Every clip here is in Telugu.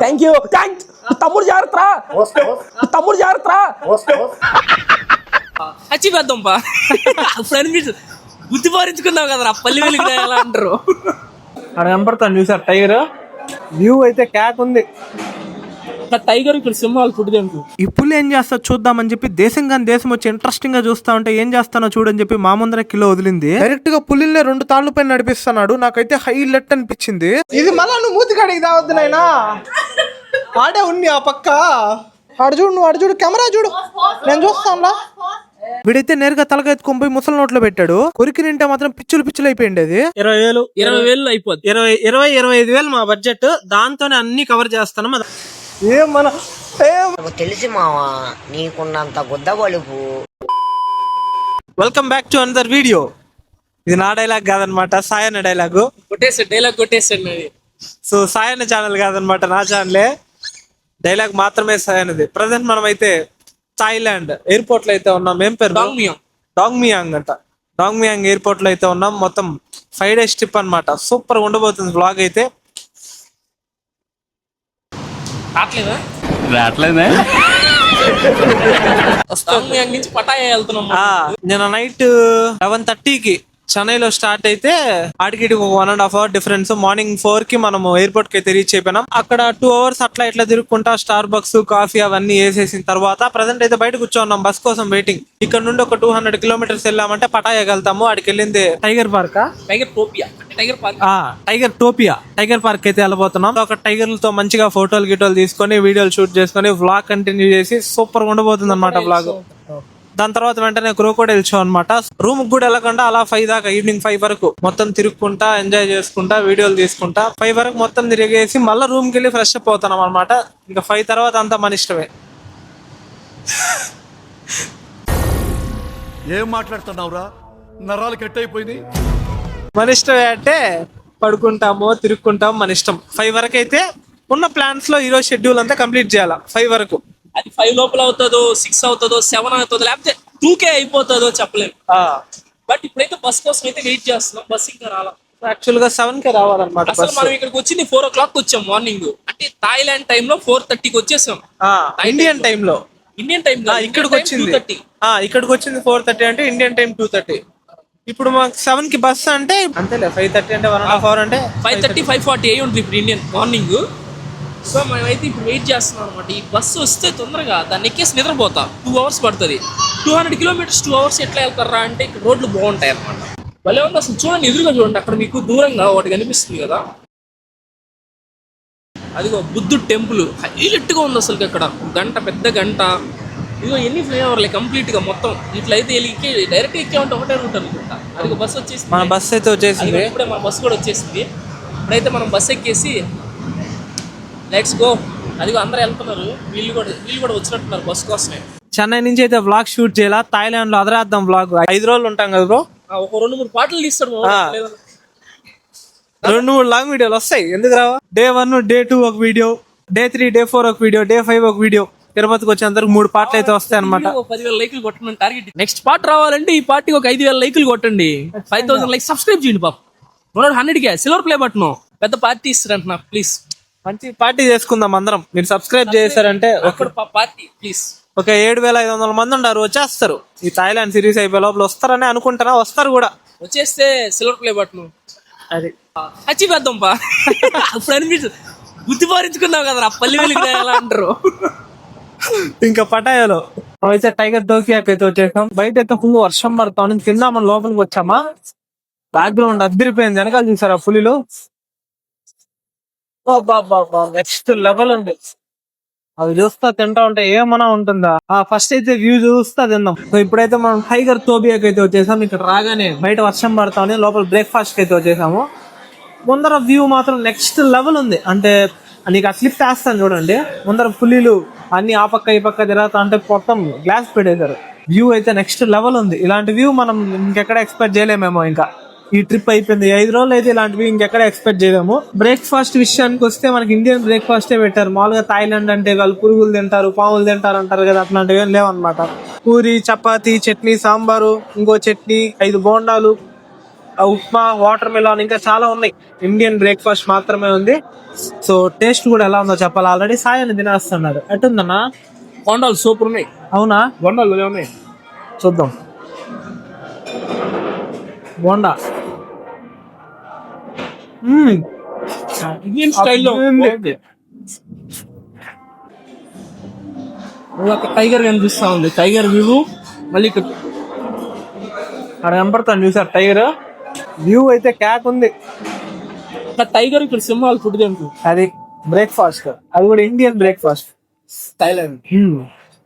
థ్యాంక్ యూ థ్యాంక్ తమ్ముడు జాగ్రత్త తమ్ముడు జాగ్రత్త అచ్చి పెద్దంపా అప్పుడు అనిపించదు గుర్తు పారించుకున్నావు కదరా పల్లి ఎలా అంటారు. అక్కడ కనపడతాను చూసారు టైగర్? వ్యూ అయితే క్యాక్ ఉంది. టైగర్ ఇక్కడ సింహాలు తింటు ఈ పులి ఏం చేస్తా చూద్దామని చెప్పి దేశం కానీ దేశం వచ్చి ఇంట్రెస్టింగ్గా చూస్తా ఉంటే ఏం చేస్తానో చూడని చెప్పి మా ముందర కిలో వదిలింది. డైరెక్ట్గా పులిని రెండు తాళ్ళు పైన నడిపిస్తున్నాడు. నాకైతే హైలైట్ అనిపించింది. ఇది మళ్ళా నువ్వు మూతి కాడికి తావద్దు నాయనా. ఆడే ఉన్ని ఆ పక్క. ఆడు చూడు నువ్వు ఆడు చూడు. కెమెరా చూడు. నేను చూస్తానులా. వీడైతే నేరుగా తలగా ఎత్తుకొని పోయి ముసలి నోట్లో పెట్టాడు. కొరికి నింటే మాత్రం పిచ్చులు పిచ్చులు అయిపోయింది అది. ఇరవై వేలు. ఇరవై వేలు అయిపోద్ది. ఇరవై ఇరవై ఇరవై ఐదు వేలు మా బడ్జెట్ దాంతోనే అన్ని కవర్ చేస్తాను మన ఏం మన ఏం నాకు తెలిసి మావా నీకున్నంత గుద్దగొలుపు welcome back to another video ఇది నా డైలాగ్ కాదనమాట సాయన్న డైలాగ్ కొట్టేసాడు డైలాగ్ కొట్టేసాడు నాది. సో సాయన్న ఛానల్ కాదనమాట నా ఛానలే డైలాగ్ మాత్రమే సాయన్నది. ప్రజెంట్ మనం అయితే థాయిలాండ్ ఎయిర్పోర్ట్లో అయితే ఉన్నాం. ఏం పేరు? డాంగ్ మియాం. డాంగ్ మియాంగ్ అంట. డాంగ్ మియాంగ్ ఎయిర్పోర్ట్లో అయితే ఉన్నాం. మొత్తం ఫైవ్ డేస్ ట్రిప్ అన్నమాట. సూపర్ ఉండబోతుంది బ్లాగ్ అయితే. రావట్లేదా? రావట్లేదే. నుంచి పటాయా వెళ్తున్నాం. ఆ, నిన్న నైట్ లెవెన్ థర్టీకి చెన్నైలో స్టార్ట్ అయితే ఆడికి ఒక one and half hour difference morning ఫోర్కి మనం ఎయిర్పోర్ట్కి అయితే రీచ్ అయిపోయినాం. అక్కడ టూ అవర్స్ అట్లా ఇట్లా తిరుక్కుంటా స్టార్ బక్స్ కాఫీ అవన్నీ వేసేసిన తర్వాత ప్రజెంట్ అయితే బయట కూర్చోన్నాం బస్ కోసం వెయిటింగ్ ఇక్కడ నుండి ఒక టూ హండ్రెడ్ కిలోమీటర్స్ వెళ్ళామంటే పటాయా వెళ్తాము. ఆడికి వెళ్ళింది Tiger Park Tiger Topia Tiger Park Tiger Topia Tiger Park అయితే వెళ్ళబోతున్నాం. ఒక టైగర్లతో మంచిగా ఫోటోలు గిటోలు తీసుకొని వీడియోలు షూట్ చేసుకొని వ్లాగ్ కంటిన్యూ చేసి సూపర్గా ఉండబోతుంది అనమాట వ్లాగ్ దాని తర్వాత వెంటనే క్రోకోడైల్ షో అనమాట రూమ్ కూడా వెళ్ళకుండా అలా ఫైవ్ దాకా ఈవినింగ్ ఫైవ్ వరకు మొత్తం తిరుక్కుంటా ఎంజాయ్ చేసుకుంటా వీడియోలు తీసుకుంటా ఫైవ్ వరకు మొత్తం తిరిగేసి మళ్ళీ రూమ్కి వెళ్ళి ఫ్రెష్ అప్ అవుతాం అనమాట ఇంకా ఫైవ్ తర్వాత అంతా మన ఇష్టమే. ఏం మాట్లాడుతున్నావురా? నరాలు కట్ అయిపోయినాయి మన ఇష్టమే అంటే పడుకుంటామో తిరుక్కుంటాం మన ఇష్టం. ఫైవ్ వరకు అయితే ఉన్న ప్లాన్స్లో ఈరోజు షెడ్యూల్ అంతా కంప్లీట్ చేయాలా? ఫైవ్ వరకు. అది ఫైవ్ లోపల అవుతుందో సిక్స్ అవుతుందో సెవెన్ అవుతుందో లేకపోతే టూ కే అయిపోతుందో చెప్పలేము. బట్ ఇప్పుడైతే బస్ కోసం అయితే వెయిట్ చేస్తున్నాం. బస్ ఇంకా రాలా. యాక్చువల్గా సెవెన్ కే రావాలన్నమాట అసలు మనం ఇక్కడికి వచ్చింది ఫోర్ ఓ క్లాక్ వచ్చాం మార్నింగ్ అంటే థాయిలాండ్ టైమ్లో ఫోర్ థర్టీకి వచ్చేసాం. ఇండియన్ టైమ్లో. ఇండియన్ టైం ఇక్కడికి వచ్చింది. థర్టీ ఆ, ఇక్కడికి వచ్చింది ఫోర్ థర్టీ అంటే ఇండియన్ టైం టూ థర్టీ ఇప్పుడు మాకు సెవెన్కి బస్ అంటే అంతేలే ఫైవ్ థర్టీ అంటే వన్ అండ్ హాఫ్ అవర్ అంటే ఫైవ్ థర్టీ ఫైవ్ ఫార్టీ అయి ఉంటుంది ఇప్పుడు ఇండియన్ మార్నింగ్ సో మేమైతే ఇప్పుడు వెయిట్ చేస్తున్నాం అనమాట ఈ బస్సు వస్తే తొందరగా దాన్ని ఎక్కేసి నిద్రపోతా. టూ అవర్స్ పడుతుంది. Two hundred kilometres two hours ఎట్లా వెళ్తారా అంటే ఇక్కడ రోడ్లు బాగుంటాయి అనమాట భలే ఉంది అసలు. చూడండి ఎదురుగా చూడండి అక్కడ మీకు దూరంగా ఒకటి కనిపిస్తుంది కదా. అదిగో బుద్ధుడు టెంపుల్. హైలెట్గా ఉంది అసలు అక్కడ. గంట పెద్ద గంట. ఇదిగో ఎన్ని ఫ్లైఓవర్లే కంప్లీట్గా మొత్తం. ఇట్లా అయితే ఎక్కి డైరెక్ట్ ఎక్కామంటే ఒకటే రూట్ అనుకుంటా. అదిగో బస్సు వచ్చేసి మన బస్ అయితే వచ్చేసింది. ఇప్పుడే మన బస్సు కూడా వచ్చేసింది. ఇప్పుడైతే మనం బస్సు ఎక్కేసి లెట్స్ గో. అదిగో అందరూ వెళ్తున్నారు. వీళ్ళు కూడా వీళ్ళు కూడా వచ్చినట్టున్నారు బస్సు కోసమే. చెన్నై నుంచి అయితే వ్లాగ్ షూట్ చేయాలా? థాయిలాండ్లో అదరాద్దాం వ్లాగ్ ఐదు రోజులు ఉంటాం కదా బ్రో ఒక రెండు మూడు పాటలు తీస్తాడు. రెండు మూడు లాంగ్ వీడియోలు వస్తాయి. ఎందుకు రావా? డే వన్ డే టూ ఒక video day three day four ఒక వీడియో డే ఫైవ్ ఒక వీడియో తిరుపతికి వచ్చేంతవరకు మూడు పాటలు అయితే వస్తాయి అనమాట పదివేల లైకులు కొట్టండి టార్గెట్ నెక్స్ట్ పార్ట్ రావాలంటే ఈ పార్టీకి ఒక ఐదు వేల లైకులు కొట్టండి. ఫైవ్ థౌసండ్ లైక్ సబ్స్క్రైబ్ చేయండి పాప. రెండు hundred K silver play button పెద్ద పార్టీ ఇస్తారంట నాకు ప్లీజ్ మంచి పార్టీ చేసుకుందాం అందరం. మీరు సబ్స్క్రైబ్ చేశారంటే పార్టీ ప్లీజ్ ఒక ఏడు వేల ఐదు వందల మంది ఉన్నారు వచ్చేస్తారు. ఈ థాయిలాండ్ సిరీస్ అయిపోయే లోపల వస్తారని అనుకుంటారా వస్తారు కూడా. వచ్చేస్తే సిల్వర్ ప్లే బటన్ అది. పెద్దాం పా. అప్పుడు అనిపించదు గుర్తు పారించుకున్నావు కదా పల్లి వెలిగి ఎలా అంటారు. ఇంకా పటాయాలో. అయితే టైగర్ టోకియాకి అయితే వచ్చేసాం. బయట అయితే ఫుల్ వర్షం పడతా ఉంది. కింద మనం లోపలికి వచ్చామా? బ్యాక్గ్రౌండ్ అద్దరిపోయింది. వెనకాల చూసారా పులిలో? నెక్స్ట్ లెవెల్ ఉంది అవి చూస్తా తింటా ఉంటే ఏమన్నా ఉంటుందా? ఆ ఫస్ట్ అయితే వ్యూ చూస్తా తిందాం. సో ఇప్పుడైతే మనం టైగర్ తోబియాకి అయితే వచ్చేసాం. ఇక్కడ రాగానే బయట వర్షం పడతామని లోపల బ్రేక్ఫాస్ట్ అయితే వచ్చేసాము. ముందర వ్యూ మాత్రం నెక్స్ట్ లెవెల్ ఉంది. అంటే నీకు ఆ స్లిప్ వేస్తాను చూడండి. ముందర పులిలు అన్ని ఆ పక్క ఈ పక్క తిరుగుతా అంటే మొత్తం గ్లాస్ పెట్టేశారు. వ్యూ అయితే నెక్స్ట్ లెవెల్ ఉంది. ఇలాంటి వ్యూ మనం ఇంకెక్కడ ఎక్స్పెక్ట్ చేయలేమేమో ఇంకా. ఈ ట్రిప్ అయిపోయింది. ఐదు రోజులు అయితే ఇలాంటివి ఇంకెక్కడ ఎక్స్పెక్ట్ చేయలేము. బ్రేక్ఫాస్ట్ విషయానికి వస్తే మనకి ఇండియన్ బ్రేక్ఫాస్టే పెట్టారు. మామూలుగా థాయిలాండ్ అంటే వాళ్ళు పురుగులు తింటారు పాములు తింటారు అంటారు కదా అట్లాంటివి ఏం లేవన్నమాట. పూరి చపాతి చట్నీ సాంబారు ఇంకో చట్నీ ఐదు బోండాలు ఆ ఉప్మా వాటర్ మిలాన్ ఇంకా చాలా ఉన్నాయి. ఇండియన్ బ్రేక్ఫాస్ట్ మాత్రమే ఉంది. సో టేస్ట్ కూడా ఎలా ఉందో చెప్పాలి. ఆల్రెడీ సాయాన్ని తినేస్తున్నాడు. ఎట్టుందన్నా? బొండాలు సూపర్ ఉన్నాయి. అవునా? బొండాలు ఉన్నాయి? చూద్దాం. బోండా. ఇండియన్ స్టైల్లో. ఒక టైగర్ కనిపిస్తా ఉంది టైగర్ వ్యూ మళ్ళీ ఇక్కడ అక్కడ కనపడతాను చూసారు టైగర్ వ్యూ అయితే క్యాక్ ఉంది. టైగర్ ఇక్కడ సింహాలు ఫుడ్ తింటు అది బ్రేక్ఫాస్ట్ అది కూడా ఇండియన్ బ్రేక్ఫాస్ట్ థైలాండ్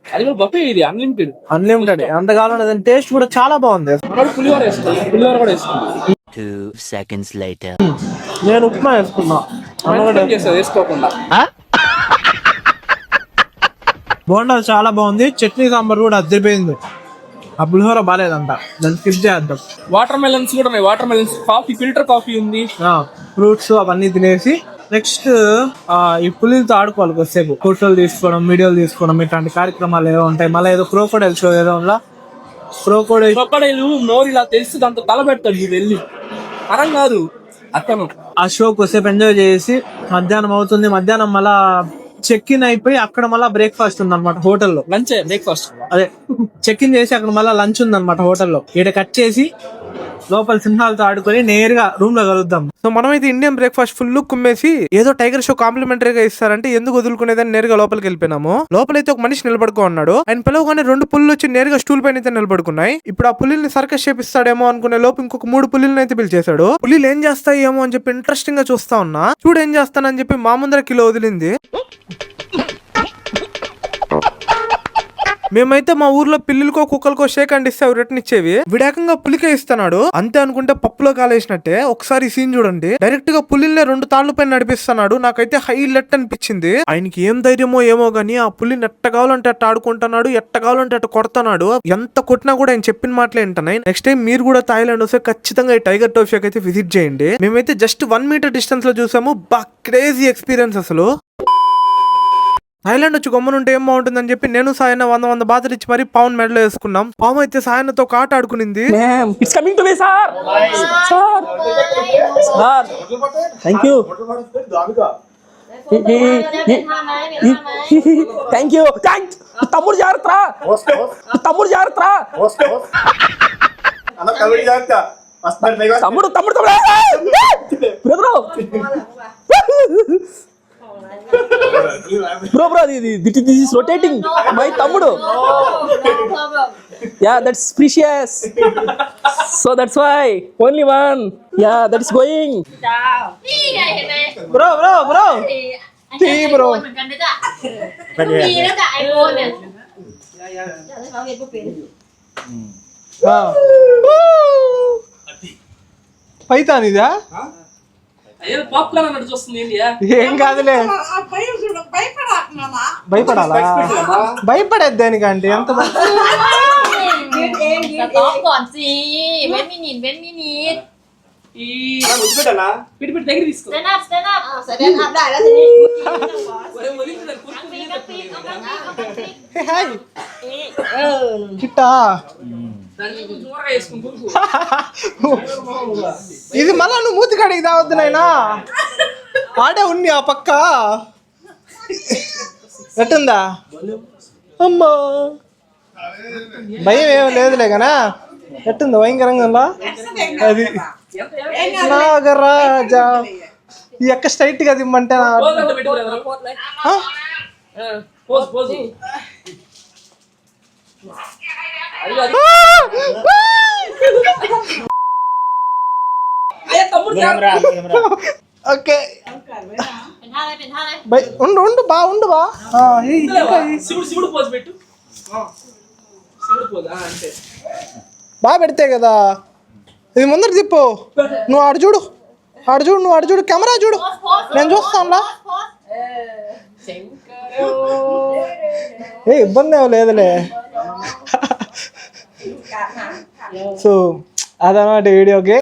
అది కూడా బఫే ఇది అన్లిమిటెడ్ అన్లిమిటెడ్ కావాలన్నా టేస్ట్ కూడా చాలా బాగుంది. పులిహోర వేసుకుంది పులిహోర కూడా వేసుకుంది Two seconds later. నేను ఉప్మా వేసుకున్నా. వేసుకోకుండా. బోండా చాలా బాగుంది. చట్నీ సాంబార్ కూడా అద్దరిపోయింది. ఆ పులిహోర బాగాలేదంట దాన్ని స్కిప్ చేద్దాం. వాటర్ మెలన్స్ కూడా ఉన్నాయి. Watermelons coffee filter coffee ఉంది ఫ్రూట్స్ అవన్నీ తినేసి నెక్స్ట్ ఈ పులిలతో ఆడుకోవాలి కొద్దిసేపు. ఫోటోలు తీసుకోవడం వీడియోలు తీసుకోవడం ఇట్లాంటి కార్యక్రమాలు ఏవో ఉంటాయి. మళ్ళీ ఏదో క్రోకోడైల్ షో ఏదో ఉందా? క్రోకోడైల్ క్రొక్కడైలు నోరు ఇలా తెలిసి దాంతో తల పెడతాడు మీరు వెళ్ళి. అరం కాదు అతను. ఆ షో కొద్దిసేపు ఎంజాయ్ చేసి మధ్యాహ్నం అవుతుంది. మధ్యాహ్నం మళ్ళా చెక్ ఇన్ అయిపోయి అక్కడ మళ్ళా బ్రేక్ఫాస్ట్ ఉంది అనమాట హోటల్లో. లంచ్ బ్రేక్ఫాస్ట్ అదే చెక్ ఇన్ చేసి అక్కడ మళ్ళీ లంచ్ ఉంది అనమాట హోటల్లో. ఈడ కట్ చేసి లోపల సింహాలతో ఆడుకొని నేరుగా రూమ్లో కలుద్దాం. సో మనమైతే ఇండియన్ బ్రేక్ఫాస్ట్ ఫుల్ కుమ్మేసి ఏదో టైగర్ షో కాంప్లిమెంటరీగా ఇస్తారంటే ఎందుకు వదులుకునేదని నేరుగా లోపలికి వెళ్ళిపోయినాము. లోపలైతే ఒక మనిషి నిలబడుకో అన్నాడు. ఆయన పిలవగానే రెండు పుల్లు వచ్చి నేరుగా స్టూల్ పైన అయితే నిలబడుకున్నాయి. ఇప్పుడు ఆ పులిని సర్కస్ చేపిస్తాడేమో అనుకునే లోపు ఇంకొక మూడు పులిని అయితే పిలిచేశాడు. పులిలు ఏం చేస్తాయి ఏమో అని చెప్పి ఇంట్రెస్టింగ్గా చూస్తా ఉన్నా. చూడు ఏం చేస్తానని చెప్పి మా ముందర కిలో వదిలింది. మేమైతే మా ఊర్లో పిల్లులకో కుక్కలకో షేక్ అండ్ ఇస్తే అవి రిటర్న్ ఇచ్చేవి. విడాకంగా పులికే ఇస్తున్నాడు. అంతే అనుకుంటే పప్పులో కాలేసినట్టే. ఒకసారి సీన్ చూడండి. డైరెక్ట్గా పులినే రెండు తాళ్ళ పైన నడిపిస్తున్నాడు. నాకైతే హై లెట్ అనిపించింది. ఆయనకి ఏం ధైర్యమో ఏమో గానీ ఆ పులిని ఎట్ట కావాలంటే అట్ట ఆడుకుంటున్నాడు ఎట్ట కావాలంటే అట్ట కొడుతున్నాడు. ఎంత కొట్టినా కూడా ఆయన చెప్పిన మాటలే వింటున్నాయి నెక్స్ట్ టైం మీరు కూడా థాయిలాండ్ వస్తే ఖచ్చితంగా ఈ టైగర్ టోఫియాకి అయితే విజిట్ చేయండి. మేమైతే జస్ట్ వన్ మీటర్ డిస్టెన్స్లో చూసాము. బా క్రేజీ ఎక్స్పీరియన్స్ అసలు. థాయిలాండ్ వచ్చి గమ్మునుంటే ఏం బాగుంటుందని చెప్పి నేను సాయన వంద వంద బాధలు ఇచ్చి మరి పవన్ మెడలో వేసుకున్నాం. పాము అయితే సాయనతో ఒక ఆట ఆడుకునింది. Ma'am it's coming to me sir sir sir thank you thank you తమ్ముడు జాగ్రత్త తమ్ముడు జాగ్రత్త తమ్ముడు తమ్ముడు తమ్ముడు బ్రదరు బ్రో బ్రో అది దిట్ దిస్ ఇస్ రొటేటింగ్ మై తమ్ముడు yeah that's precious so that's why only one yeah that's going bro bro bro tea bro python ఇదా అయ్యో పాప్కార్న్ అన్నట్టు ఏం కాదులే. భయపడాలా? భయపడేది దేనికండి? ఎంత ఆఫ్ ఇది మళ్ళా నువ్వు మూతి కాడికి తావద్దు నాయనా. ఆడే ఉంది ఆ పక్క. ఎట్టుందా? అమ్మా. భయం ఏం లేదులే కనా ఎట్టుంది భయంకరంగా? అది నాగరాజా. ఈ యొక్క స్ట్రైట్గా దిమ్మంటే నా- ఓకే ఉండు ఉండు బా ఉండు బా బాగా పెడితే కదా ఇది ముందర తిప్పు నువ్వు ఆడు చూడు ఆడు చూడు నువ్వు ఆడు చూడు కెమెరా చూడు నేను చూస్తానులా ఏ ఇబ్బంది ఏమో లేదులే. సో అదనమాట వీడియోకి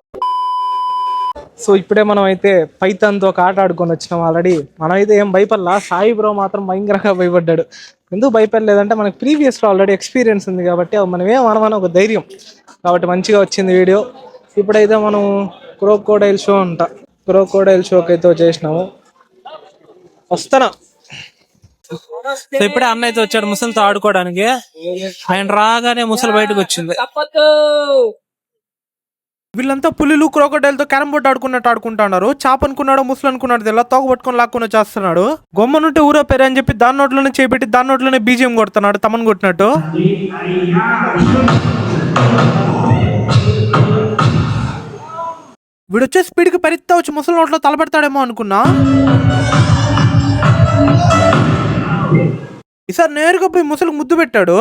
సో ఇప్పుడే మనం అయితే పైతాన్తో ఒక ఆట ఆడుకొని వచ్చినాం ఆల్రెడీ మనమైతే ఏం భయపడలా? సాయి బ్రో మాత్రం భయంకరంగా భయపడ్డాడు. ఎందుకు భయపడలేదంటే మనకి ప్రీవియస్లో ఆల్రెడీ ఎక్స్పీరియన్స్ ఉంది కాబట్టి అది మనం ఏం అనమని ఒక ధైర్యం. కాబట్టి మంచిగా వచ్చింది వీడియో. ఇప్పుడైతే మనం క్రోకోడైల్ షో అంట. క్రోకోడైల్ షోకి అయితే చేసినాము వస్తానా? సో ఇప్పుడే అన్న అయితే వచ్చాడు ముసలితో ఆడుకోవడానికి. ఆయన రాగానే ముసలి బయటకు వచ్చింది. వీళ్ళంతా పులిలు క్రోకోడైల్తో క్యారం బోర్డ్ ఆడుకున్నట్టు ఆడుకుంటున్నారు. చాప అనుకున్నాడు ముసలు అనుకున్నాడు ఇలా తోక పట్టుకొని లాక్కుని చేస్తున్నాడు గొమ్మనుంటే ఊరో పేరు అని చెప్పి దాని నోట్లోనే చేపెట్టి దాని నోట్లోనే బీజియం కొడుతున్నాడు తమను కొట్టినట్టు. వీడొచ్చే స్పీడ్కి పరిత్తా వచ్చి ముసలి నోట్లో తలపెడతాడేమో అనుకున్నా. ఈసారి నేరుగా పోయి ముసలికి ముద్దు పెట్టాడు.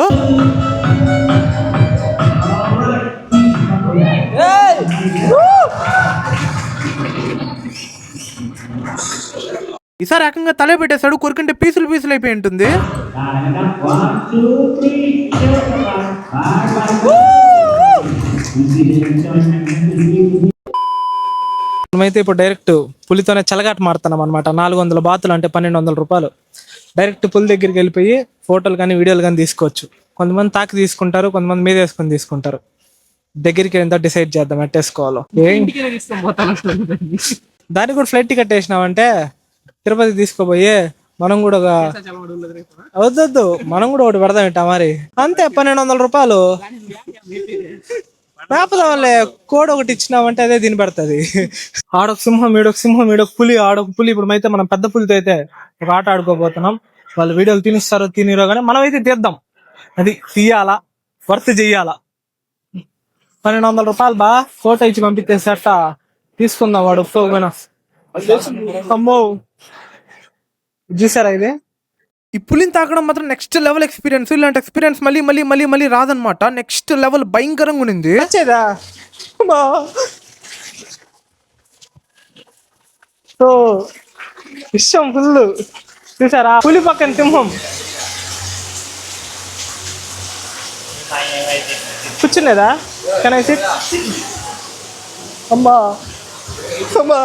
ఈసారి ఏకంగా తలే పెట్టేశాడు కొరికంటే పీసులు పీసులు అయిపోయి ఉంటుంది. మనమైతే ఇప్పుడు డైరెక్ట్ పులితోనే చెలగాట మారుతున్నాం అనమాట నాలుగు వందల బాతులు అంటే పన్నెండు వందల రూపాయలు. డైరెక్ట్ పులి దగ్గరికి వెళ్ళిపోయి ఫోటోలు కానీ వీడియోలు కానీ తీసుకోవచ్చు. కొంతమంది తాకి తీసుకుంటారు కొంతమంది మీద వేసుకొని తీసుకుంటారు. దగ్గరికి ఎంత డిసైడ్ చేద్దాం ఎట్టేసుకోవాలో దానికి కూడా ఫ్లైట్ టికెట్ వేసినామంటే తిరుపతి తీసుకోపోయి మనం కూడా ఒక వద్దొద్దు మనం కూడా ఒకటి పెడదాం ఇట్టా మరి. అంతే పన్నెండు వందల రూపాయలు. మేపదాంలే కోడ్ ఒకటి ఇచ్చినామంటే అదే దీని పడుతుంది. ఆడొక సింహం ఈడొక సింహం ఈడొక పులి ఆడొక పులి. ఇప్పుడు అయితే మనం పెద్ద పులితో అయితే ఒక ఆట ఆడుకోబోతున్నాం. వాళ్ళు వీడియోలు తినిస్తారో తినిరో కానీ మనం అయితే తీద్దాం. అది తీయాలా? వర్త్ చెయ్యాలా పన్నెండు వందల రూపాయలు బా. ఫోటో ఇచ్చి పంపించేసేట తీసుకుందాం వాడు. ఒప్పుకోకపోయినా అమ్మో. చూసారా ఇది? ఈ పులిని తాకడం మాత్రం నెక్స్ట్ లెవెల్ ఎక్స్పీరియన్స్ ఇలాంటి ఎక్స్పీరియన్స్ మళ్ళీ మళ్ళీ మళ్ళీ మళ్ళీ రాదనమాట నెక్స్ట్ లెవెల్ భయంకరంగా ఉన్నింది సో విషయం ఫుల్ చూసారా? పులి పక్కన సింహం. కూర్చునేదా? కెన్ అమ్మా. అమ్మా.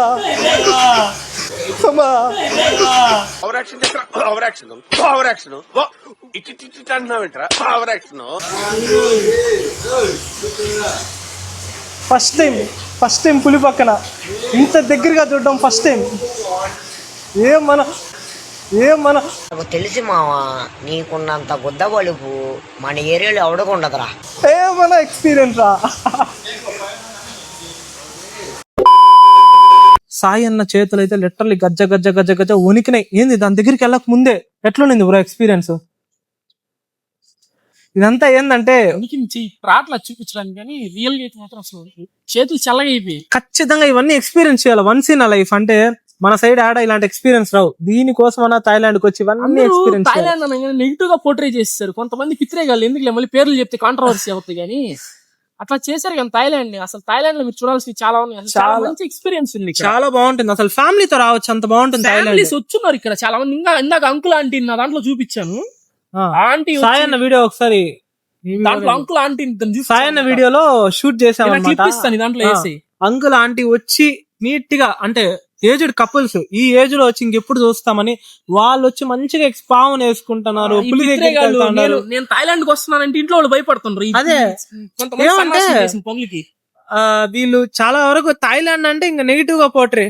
ఇటు ఇటు అంటున్నావేంట్రా? ఫస్ట్ టైం ఫస్ట్ టైం పులి పక్కన. ఇంత దగ్గరగా చూడడం ఫస్ట్ టైం ఏం మన ఏం మన. నాకు తెలిసి మావా నీకున్నంత గుద్ద బలుపు మన ఏరియాలో ఎవడకుండదురా ఏ మన ఎక్స్పీరియన్స్ రా? సాయి అన్న చేతులు అయితే లిటరల్లీ గజ్జ గజ్జ గజ్జ గజ్జ వణికినాయి ఏంది దాని దగ్గరికి వెళ్ళక ముందే ఎట్లుండింది బ్రో ఎక్స్పీరియన్స్ ఇదంతా ఏందంటే రాట్లా చూపించడానికి కానీ రియల్ మాత్రం అసలు చేతులు చల్లగా అయిపోయి ఖచ్చితంగా ఇవన్నీ ఎక్స్పీరియన్స్ చేయాలి. వన్స్ ఇన్ లైఫ్ అంటే మన సైడ్ ఆడ ఇలాంటి ఎక్స్పీరియన్స్ రావు. దీనికోసం అన్న థాయిలాండ్కి వచ్చి ఇవన్నీ ఎక్స్పీరియన్స్ థాయిలాండ్ నెగిటివ్గా పోర్ట్రే చేస్తారు కొంతమంది పిత్రేగాళ్ళు ఎందుకులే? మళ్ళీ పేర్లు చెప్తే కాంట్రవర్సీ అవుతుంది కానీ. అట్లా చేశారు కానీ థాయిలాండ్ని. అసలు థాయిలాండ్లో మీరు చూడాల్సి చాలా ఉన్నాయి. అసలు చాలా. మంచి ఎక్స్పీరియన్స్ ఉంది ఇక్కడ. చాలా బాగుంటుంది. అసలు ఫ్యామిలీతో రావచ్చు అంత బాగుంటుంది థాయిలాండ్. ఫ్యామిలీస్ వచ్చున్నారు ఇక్కడ. చాలా మంది ఇంకా ఇందాక అంకుల్ ఆంటీ నా దాంట్లో చూపించాను. ఆంటీ సాయి అన్న వీడియో ఒకసారి దాంట్లో అంకుల్ ఆంటీ సాయి అన్న వీడియోలో షూట్ చేసాం క్లిప్ ఇస్తాను ఈ దాంట్లో. వేసి. అంకుల్ ఆంటీ వచ్చి నీట్గా అంటే ఏజ్డ్ కపుల్స్ ఈ ఏజ్లో వచ్చి ఇంకెప్పుడు చూస్తామని వాళ్ళు వచ్చి మంచిగా ఎక్స్ పావును వేసుకుంటున్నారు పులి. నేను థాయిలాండ్కి వస్తున్నానంటే ఇంట్లో వాళ్ళు భయపడుతుండ్రు ఈ- అదే. ఆ, వీళ్ళు చాలా వరకు థాయిలాండ్ అంటే ఇంకా నెగిటివ్గా పోట్రే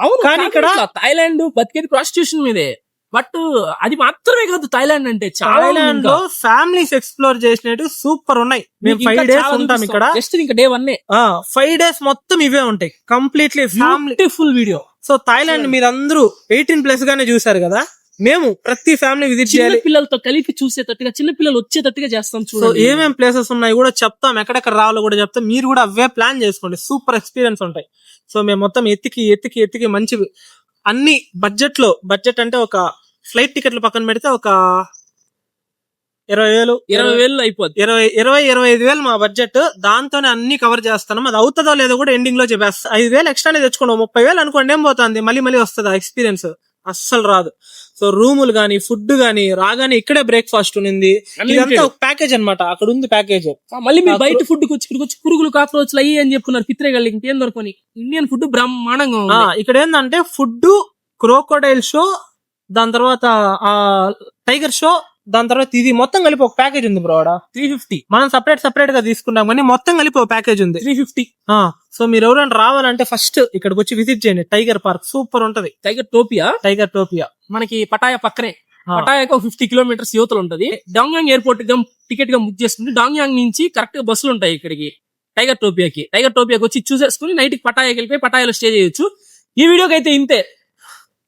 అవును కానీ ఇక్కడ- థాయిలాండ్ బతికేది ప్రాస్టిట్యూషన్ మీదే బట్ అది మాత్రమే కాదు థాయిలాండ్ అంటే చాలా థాయిలాండ్లో ఫ్యామిలీస్ ఎక్స్ప్లోర్ చేసినట్టు సూపర్ ఉన్నాయి. మేము ఫైవ్ డేస్ ఉంటాం ఇక్కడ. జస్ట్ ఇంకా డే వన్ ఫైవ్ డేస్ మొత్తం ఇవే ఉంటాయి. Completely family beautiful video. So Thailand మీరందరూ ఎయిటీన్ ప్లస్ గానే చూసారు కదా? మేము ప్రతి ఫ్యామిలీ విజిట్ చేయాలి. పిల్లలతో కలిపి చూసేటట్టుగా చిన్న పిల్లలు వచ్చేటట్టుగా చేస్తాం సో చూడండి. ఏమేం ప్లేసెస్ ఉన్నాయి కూడా చెప్తాం. ఎక్కడెక్కడ రావాలో కూడా చెప్తాం. మీరు కూడా అవే ప్లాన్ చేసుకోండి. సూపర్ ఎక్స్పీరియన్స్ ఉంటాయి. సో మేము మొత్తం ఎత్తికి ఎత్తికి ఎత్తికి మంచి అన్ని బడ్జెట్లో బడ్జెట్ అంటే ఒక ఫ్లైట్ టికెట్లు పక్కన పెడితే ఒక ఇరవై వేలు ఇరవై వేలు అయిపోద్ది. ఇరవై ఇరవై ఇరవై ఐదు వేలు మా బడ్జెట్. దాంతోనే అన్ని కవర్ చేస్తాను అది అవుతుందో లేదో కూడా ఎండింగ్లో చెప్పేస్తా. ఐదు వేలు ఎక్స్ట్రానే తెచ్చుకోండి ఓ ముప్పై వేలు అనుకోండి ఏం పోతుంది? మళ్ళీ మళ్ళీ వస్తుంది? ఆ ఎక్స్పీరియన్స్ అస్సలు రాదు. సో రూములు గానీ ఫుడ్ గానీ రాగానే ఇక్కడే బ్రేక్ఫాస్ట్ ఉంది. ఇదంతా ఒక ప్యాకేజ్ అన్నమాట. అక్కడ ఉంది ప్యాకేజ్ మళ్ళీ మీరు బయట ఫుడ్ వచ్చి వచ్చి పురుగులు కాక్రోచ్లు అయ్యి అని చెప్పుకున్నారు పిత్రేగాళ్ళు ఇంకేం దొరకని ఇండియన్ ఫుడ్ బ్రహ్మాండంగా ఇక్కడ ఏంటంటే ఫుడ్ క్రోకోడైల్ షో దాని తర్వాత ఆ టైగర్ షో దాని తర్వాత ఇది మొత్తం కలిపి ఒక ప్యాకేజ్ ఉంది బ్రో ఆడ. Three fifty. మనం సపరేట్ సపరేట్గా తీసుకున్నాం కానీ మొత్తం కలిపి ఒక ప్యాకేజ్ ఉంది. Three fifty. సో మీరు ఎవరైనా రావాలంటే ఫస్ట్ ఇక్కడికి వచ్చి విజిట్ చేయండి. టైగర్ పార్క్ సూపర్ ఉంటది. Tiger Topia? Tiger Topia. మనకి పటాయా పక్కనే. పటాయాకి ఒక ఫిఫ్టీ కిలోమీటర్స్ యువతలు ఉంటది. డాంగ్యాంగ్ ఎయిర్పోర్ట్గా టికెట్గా బుక్ చేసుకుంటే డాంగ్యాంగ్ నుంచి కరెక్ట్గా బస్సులు ఉంటాయి ఇక్కడికి. టైగర్ టోపియాకి. టైగర్ టోపియాకి వచ్చి చూసేసుకుని నైట్కి పటాయాకి వెళ్ళిపోయి పటాయాలో స్టే చేయొచ్చు. ఈ వీడియోకి అయితే ఇంతే.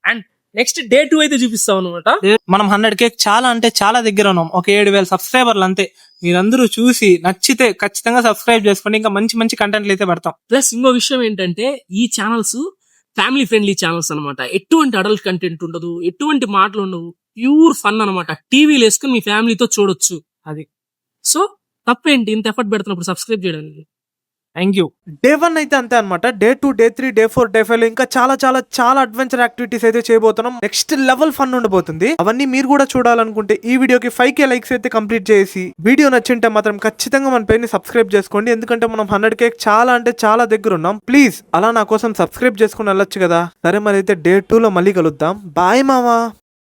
అండ్ నెక్స్ట్ డే టూ అయితే చూపిస్తాం అనమాట మనం హండ్రెడ్ కేక్ చాలా అంటే చాలా దగ్గర ఉన్నాం. ఒక ఏడు వేల సబ్స్క్రైబర్లు అంతే. మీరందరూ చూసి నచ్చితే ఖచ్చితంగా సబ్స్క్రైబ్ చేసుకోండి. ఇంకా మంచి మంచి కంటెంట్లు అయితే పెడతాం. ప్లస్ ఇంకో విషయం ఏంటంటే ఈ ఛానల్స్ ఫ్యామిలీ ఫ్రెండ్లీ ఛానల్స్ అన్నమాట. ఎటువంటి అడల్ట్ కంటెంట్ ఉండదు. ఎటువంటి మాటలు ఉండవు. ప్యూర్ ఫన్ అన్నమాట. టీవీలు వేసుకుని మీ ఫ్యామిలీతో చూడొచ్చు. అది. సో తప్పేంటి? ఇంత ఎఫర్ట్ పెడుతున్నప్పుడు సబ్స్క్రైబ్ చేయడానికి. Thank you. డే వన్ అయితే అంతే అనమాట day two day three day four day five ఇంకా చాలా చాలా చాలా అడ్వెంచర్ యాక్టివిటీస్ అయితే చేయబోతున్నాం. నెక్స్ట్ లెవెల్ ఫన్ ఉండబోతుంది. అవన్నీ మీరు కూడా చూడాలనుకుంటే ఈ వీడియోకి ఫైవ్ కే లైక్స్ అయితే కంప్లీట్ చేసి వీడియో నచ్చింటే మాత్రం ఖచ్చితంగా మన పేరుని సబ్స్క్రైబ్ చేసుకోండి. ఎందుకంటే మనం హండ్రెడ్ కేక్ చాలా అంటే చాలా దగ్గర ఉన్నాం. ప్లీజ్ అలా నా కోసం సబ్స్క్రైబ్ చేసుకుని వెళ్ళొచ్చు కదా. సరే మరి అయితే డే టూ లో మళ్ళీ కలుద్దాం. బాయ్ మామా